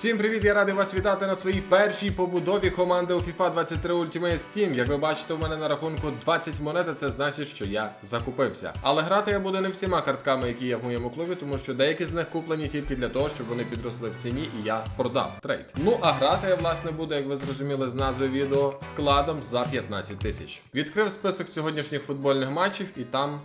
Всім привіт! Я радий вас вітати на своїй першій побудові команди у FIFA 23 Ultimate Team. Як ви бачите, у мене на рахунку 20 монет, а це значить, що я закупився. Але грати я буду не всіма картками, які є в моєму клубі, тому що деякі з них куплені тільки для того, щоб вони підросли в ціні, і я продав трейд. Ну а грати я власне буду, як ви зрозуміли з назви відео, складом за 15 тисяч. Відкрив список сьогоднішніх футбольних матчів, і там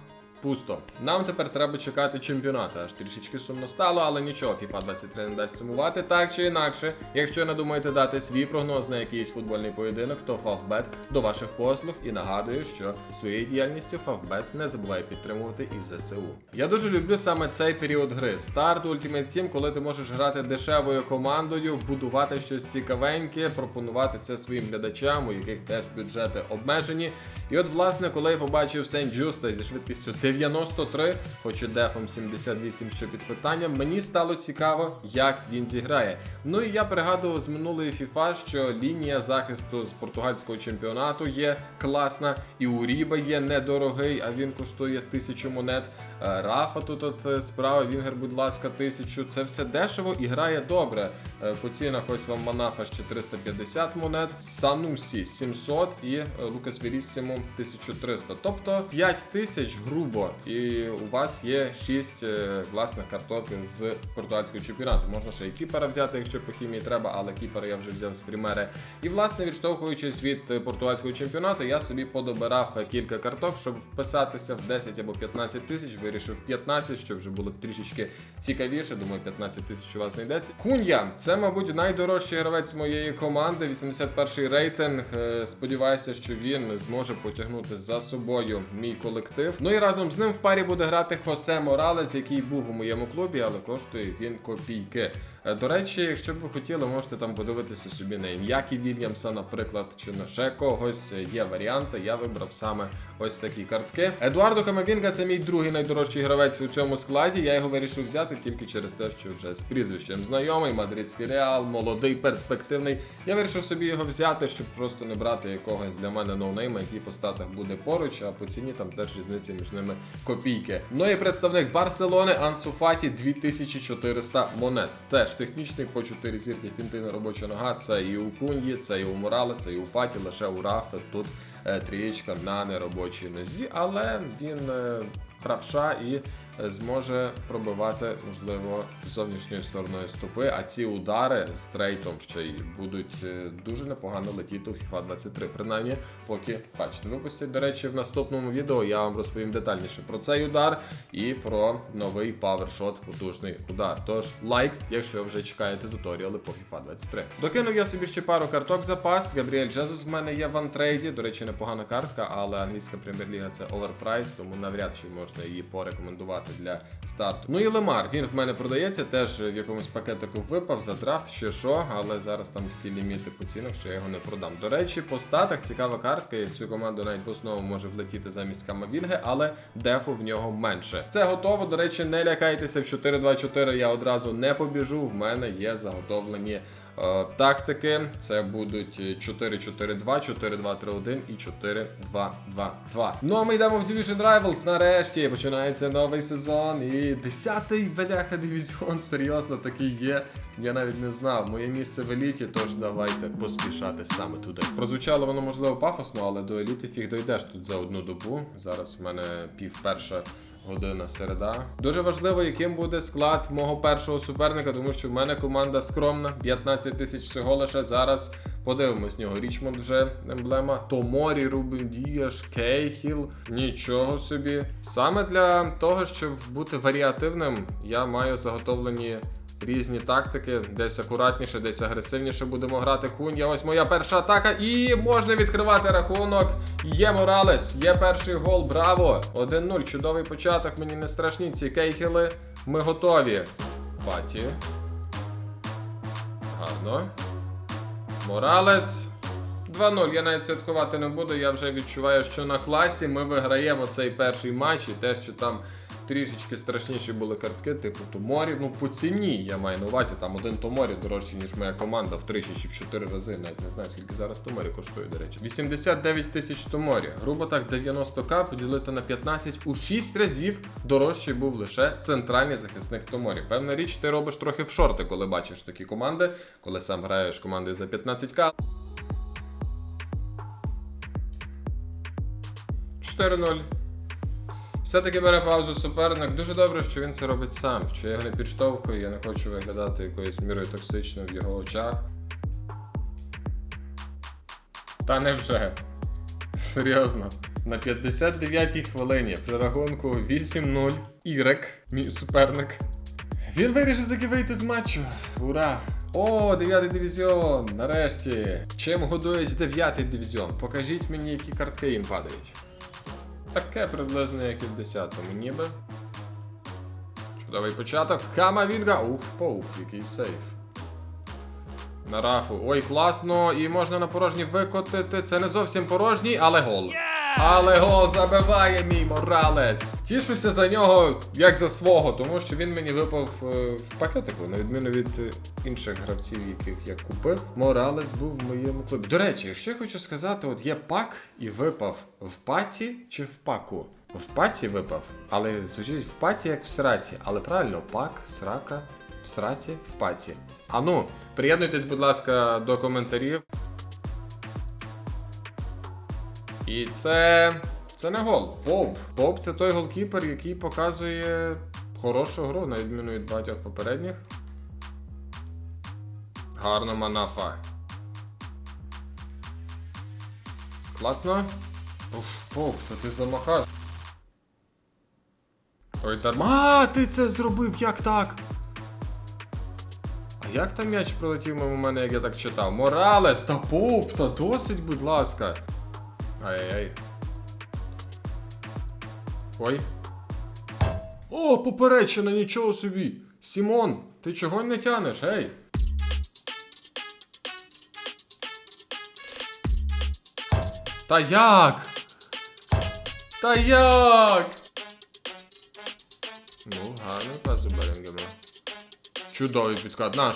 Пусто. Нам тепер треба чекати чемпіонату. Аж трішечки сумно стало, але нічого, FIFA 23 не дасть сумувати. Так чи інакше, якщо надумаєте дати свій прогноз на якийсь футбольний поєдинок, то Favbet до ваших послуг і нагадую, що своєю діяльністю Favbet не забуває підтримувати і ЗСУ. Я дуже люблю саме цей період гри. Старт Ultimate Team, коли ти можеш грати дешевою командою, будувати щось цікавеньке, пропонувати це своїм глядачам, у яких теж бюджети обмежені. І от, власне, коли я побачив Сент Джуста зі швидкістю 93, хоч і дефом 78, що під питанням, мені стало цікаво, як він зіграє. Ну і я пригадував з минулої FIFA, що лінія захисту з португальського чемпіонату є класна, і у Ріба є недорогий, а він коштує тисячу монет. Е, Рафа тут от е, справа, Вінгер, будь ласка, тисячу. Це все дешево і грає добре. Е, По цінах ось вам Манафа ще 350 монет, Санусі 700 і Лукас Віріссіму 1300. Тобто 5 тисяч грубо, і у вас є 6 е, власне карток з португальського чемпіонату. Можна ще і кіпера взяти, якщо по хімії треба, але кіпера я вже взяв з примери. І власне, відштовхуючись від е, португальського чемпіонату, я собі подобирав е, кілька карток, щоб вписатися в 10 або 15 тисяч. Вирішив 15, щоб вже було трішечки цікавіше. Думаю, 15 тисяч у вас знайдеться. Кунья, це, мабуть, найдорожчий гравець моєї команди. 81-й рейтинг. Сподіваюся, що він зможе потягнути за собою мій колектив. Ну і разом з ним в парі буде грати Хосе Моралес, який був у моєму клубі, але коштує він копійки. Е, До речі, якщо б ви хотіли, можете там подивитися собі на ім'які Вільямса, наприклад, чи на ще когось. Е, Є варіанти. Я вибрав саме ось такі картки. Едуардо Камавінга це мій другий найдорожчий гравець у цьому складі. Я його вирішив взяти тільки через те, що вже з прізвищем знайомий, мадридський реал, молодий, перспективний. Я вирішив собі його взяти, щоб просто не брати якогось для мене ноунейма, який по статах буде поруч, а по ціні там теж різниця між ними копійки. Ну і представник Барселони Ансу Фаті 2400 монет. Теж технічний по 4 зірки фінтина робоча нога. Це і у Куньї, це і у Моралеса, і у Фаті, лише у Рафи. Тут е, трієчка на неробочій нозі, але він е, правша і зможе пробивати, можливо, зовнішньою стороною стопи. А ці удари з трейтом ще й будуть е, дуже непогано летіти у FIFA 23. Принаймні, поки бачите. Випустять, до речі, в наступному відео я вам розповім детальніше про цей удар і про новий павершот, потужний удар. Тож лайк, якщо ви вже чекаєте туторіали по FIFA 23. Докинув я собі ще пару карток запас. Габріель Джезус в мене є в антрейді. До речі, непогана картка, але англійська прем'єр-ліга це оверпрайс, тому навряд чи можна її порекомендувати для старту. Ну і Лемар, він в мене продається, теж в якомусь пакетику випав за драфт, чи що, але зараз там такі ліміти по цінах, що я його не продам. До речі, по статах цікава картка, і цю команду навіть в основу може влетіти замість Камавінги, але дефу в нього менше. Це готово. До речі, не лякайтеся в 4-2-4 я одразу не побіжу. В мене є заготовлені. Е, Тактики це будуть 4-4-2, 4-2-3-1 і 4-2-2-2. Ну а ми йдемо в Division Rivals. Нарешті починається новий сезон. І 10-й бляха дивізіон, серйозно такий є. Я навіть не знав. Моє місце в еліті, тож давайте поспішати саме туди. Прозвучало воно можливо пафосно, але до еліти фіг дойдеш тут за одну добу. Зараз в мене пів перша година середа. Дуже важливо, яким буде склад мого першого суперника, тому що в мене команда скромна, 15 тисяч всього лише зараз. Подивимось нього. Річмонд вже емблема. Томорі, Рубен Діяш, Кейхіл. Нічого собі. Саме для того, щоб бути варіативним, я маю заготовлені. Різні тактики, десь акуратніше, десь агресивніше будемо грати кунья. Ось моя перша атака. І можна відкривати рахунок. Є Моралес, є перший гол. Браво! 1-0. Чудовий початок. Мені не страшні ці кейхіли. Ми готові. Фаті. Гарно. Моралес. 2-0. Я навіть святкувати не буду. Я вже відчуваю, що на класі ми виграємо цей перший матч, і те, що там трішечки страшніші були картки, типу Томорі. Ну, по ціні я маю на увазі, там один Томорі дорожчий, ніж моя команда в 3 чи в 4 рази. Навіть не знаю, скільки зараз Томорі коштує, до речі. 89 тисяч Томорі. Грубо так, 90к поділити на 15 у 6 разів дорожчий був лише центральний захисник Томорі. Певна річ, ти робиш трохи в шорти, коли бачиш такі команди, коли сам граєш командою за 15к. 4-0. Все-таки бере паузу суперник. Дуже добре, що він це робить сам, що я його не підштовхую, я не хочу виглядати якоюсь мірою токсично в його очах. Та невже. Серйозно. На 59-й хвилині при рахунку 8-0 Ірек, мій суперник. Він вирішив таки вийти з матчу. Ура! О, 9 дивізіон! Нарешті! Чим годують 9 дивізіон? Покажіть мені, які картки їм падають. Таке приблизно, як і в 10-му, ніби. Чудовий початок. Камавінга! Ух, паух, який сейф. На рафу. Ой, класно. І можна на порожній викотити. Це не зовсім порожній, але гол. Але гол забиває мій Моралес. Тішуся за нього як за свого, тому що він мені випав е, в пакетику, на відміну від е, інших гравців, яких я купив. Моралес був в моєму клубі. До речі, якщо я хочу сказати, от є пак і випав в паці чи в паку. В паці випав, але звучить в паці як в сраці. Але правильно, пак, срака, в сраці, в паці. А ну, приєднуйтесь, будь ласка, до коментарів. І це. Це не гол. Поп. Поп це той голкіпер, який показує хорошу гру, на відміну від багатьох попередніх. Гарно манафа. Класно. Уф, поп, то ти замахав. Ой, дарма. А, ти це зробив, як так? А як там м'яч пролетів мимо мене, як я так читав? Моралес, та поп, та досить, будь ласка. Ай-яй-яй. Ой. О, поперечина, нічого собі. Сімон, ти чого не тянеш, гей? Та як? Та як? Ну, гарний пас у Белінгема. Чудовий підкат. Наш.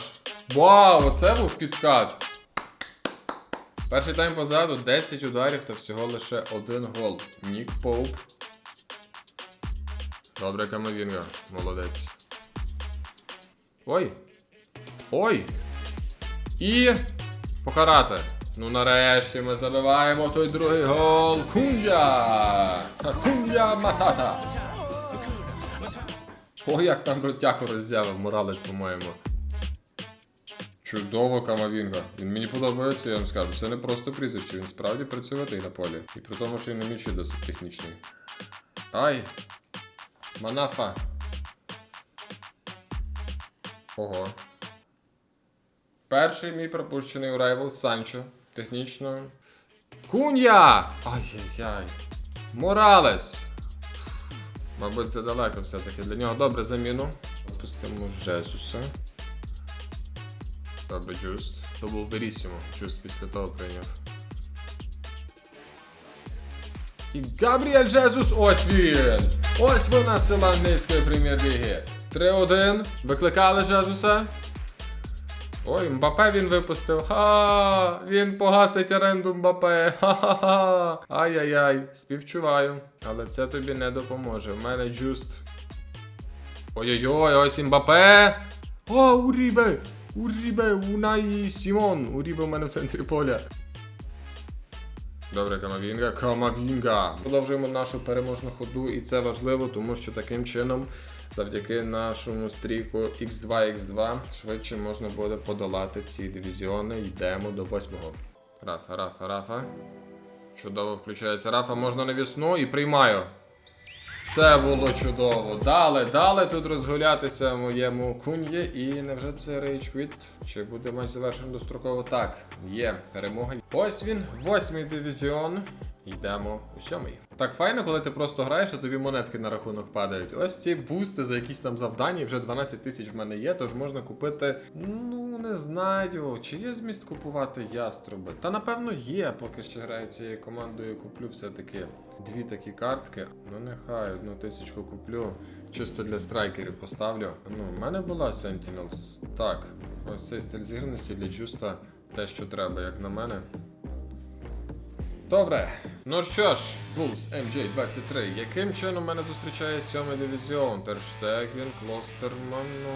Вау, оце був підкат. Перший тайм позаду 10 ударів та всього лише один гол. Нік Поуп. Добре, Камавінга. Молодець. Ой. Ой. І. Покарати. Ну нарешті ми забиваємо той другий гол. Кунья! Та Кунья Матата. О, як там ротяку роззявив Моралес, по-моєму. Чудово Камавінга. Він мені подобається, я вам скажу. Це не просто прізвище, він справді працюватий на полі. І при тому, що й на м'ячі досить технічний. Ай! Манафа. Ого. Перший мій пропущений урайвел Санчо. Технічно. Кунья! Ай-яй-яй. Моралес. Мабуть, це далеко все-таки. Для нього добре заміну. Пустимо Жезуса. Добре, Джуст. То був Верісімо. Джуст після того прийняв. І Габріель Жезус, ось він! Ось вона сила англійської прем'єр-ліги. 3-1. Викликали Жезуса. Ой, Мбапе він випустив. Ха! Він погасить оренду Мбапе. Ха-ха-ха. Ай-яй-яй, співчуваю. Але це тобі не допоможе. В мене джуст. Ой-ой-ой, ось Мбапе. О, Урібе! Урібе, Унай Сімон. Урібе у мене в центрі поля. Добре, Камавінга, Камавінга. Продовжуємо нашу переможну ходу, і це важливо, тому що таким чином, завдяки нашому стріку X2X2, швидше можна буде подолати ці дивізіони. Йдемо до восьмого. Рафа, Рафа, Рафа. Чудово включається Рафа, можна навісну і приймаю. Це було чудово. Дали, дали тут розгулятися моєму куньє. І невже це рейдж квіт? Чи буде матч завершено достроково? Так, є перемога. Ось він, восьмий дивізіон. Йдемо у сьомий. Так файно, коли ти просто граєш, а тобі монетки на рахунок падають. Ось ці бусти за якісь там завдання, вже 12 тисяч в мене є, тож можна купити. Ну, не знаю, чи є зміст купувати яструби. Та напевно є, поки що граю цією командою, куплю все-таки дві такі картки. Ну нехай одну тисячку куплю. Чисто для страйкерів поставлю. Ну, в мене була Sentinels. Так, ось цей стиль зіграності для Джуста те, що треба, як на мене. Добре. Ну що ж, Bulls MJ23. Яким чином мене зустрічає сьомий дивізіон? Терштегін, Клостерман, ну...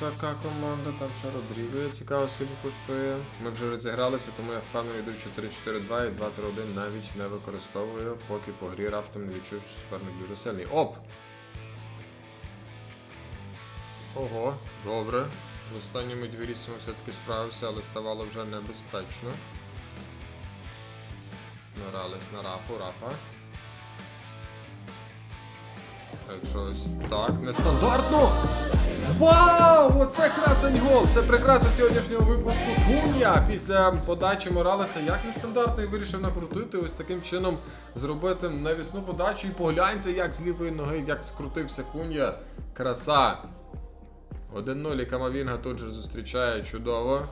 Така команда, там ще Родріго, цікаво, скільки коштує. Ми вже розігралися, тому я впевнений йду 4-4-2 і 2-3-1 навіть не використовую, поки по грі раптом не відчую, що суперник дуже сильний. Оп! Ого, добре. В останньому двірісимо все-таки справився, але ставало вже небезпечно. Моралес на Рафу, Рафа. Якщо ось так, нестандартно! Вау! Оце красень гол! Це прикраса сьогоднішнього випуску Куня після подачі Моралеса. Як нестандартно і вирішив накрутити, ось таким чином зробити навісну подачу. І погляньте, як з лівої ноги, як скрутився Куня. Краса! 1-0 і Камавінга тут же зустрічає чудово.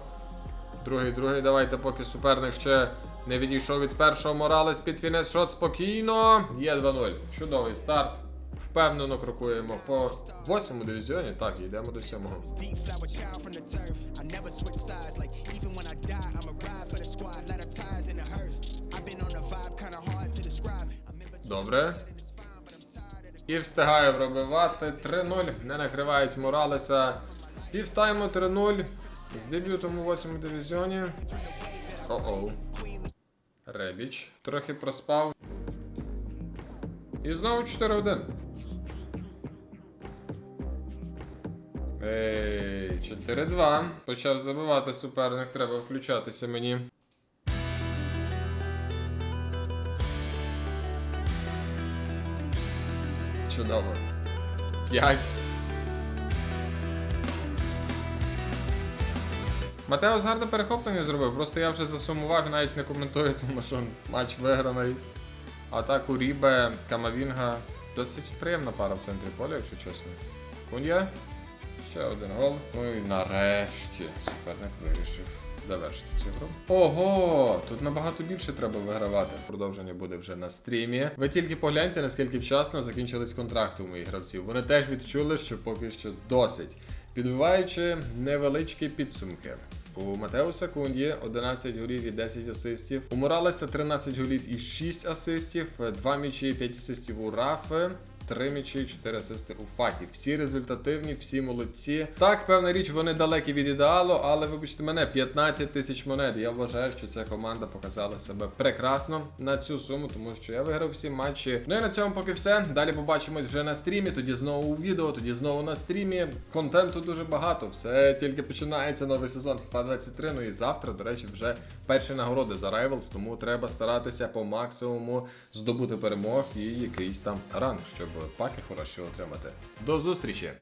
Другий, другий, давайте, поки суперник ще не відійшов від першого Моралес під фінес шот спокійно. Є 2-0. Чудовий старт. Впевнено крокуємо по восьмому дивізіоні. Так, йдемо до сьомого. Добре. І встигає пробивати 3-0. Не накривають Моралеса. Півтайму 3-0. З дебютом у 8 дивізіоні. О-оу. Ребіч. Трохи проспав. І знову 4-1. Ей, 4-2. Почав забивати суперник, треба включатися мені. Чудово. 5. Матеос гарне перехоплення зробив, просто я вже засумував і навіть не коментую, тому що матч виграний. Атаку Рібе, Камавінга. Досить приємна пара в центрі поля, якщо чесно. Кунья. Ще один гол. Ну і нарешті суперник вирішив завершити цю гру. Ого! Тут набагато більше треба вигравати. Продовження буде вже на стрімі. Ви тільки погляньте, наскільки вчасно закінчились контракти у моїх гравців. Вони теж відчули, що поки що досить. Підбиваючи невеличкі підсумки. У Матеуса Кунді 11 голів і 10 асистів. У Моралеса 13 голів і 6 асистів, 2 м'ячі і 5 асистів у Рафи. 3 м'ячі, 4 асисти у Фаті. Всі результативні, всі молодці. Так, певна річ, вони далекі від ідеалу, але вибачте мене, 15 тисяч монет. Я вважаю, що ця команда показала себе прекрасно на цю суму, тому що я виграв всі матчі. Ну і на цьому поки все. Далі побачимось вже на стрімі. Тоді знову у відео, тоді знову на стрімі. Контенту дуже багато. Все тільки починається новий сезон FIFA 23. Ну і завтра, до речі, вже перші нагороди за Rivals, тому треба старатися по максимуму здобути перемог і якийсь там ранг, щоб паки хороші отримати. До зустрічі!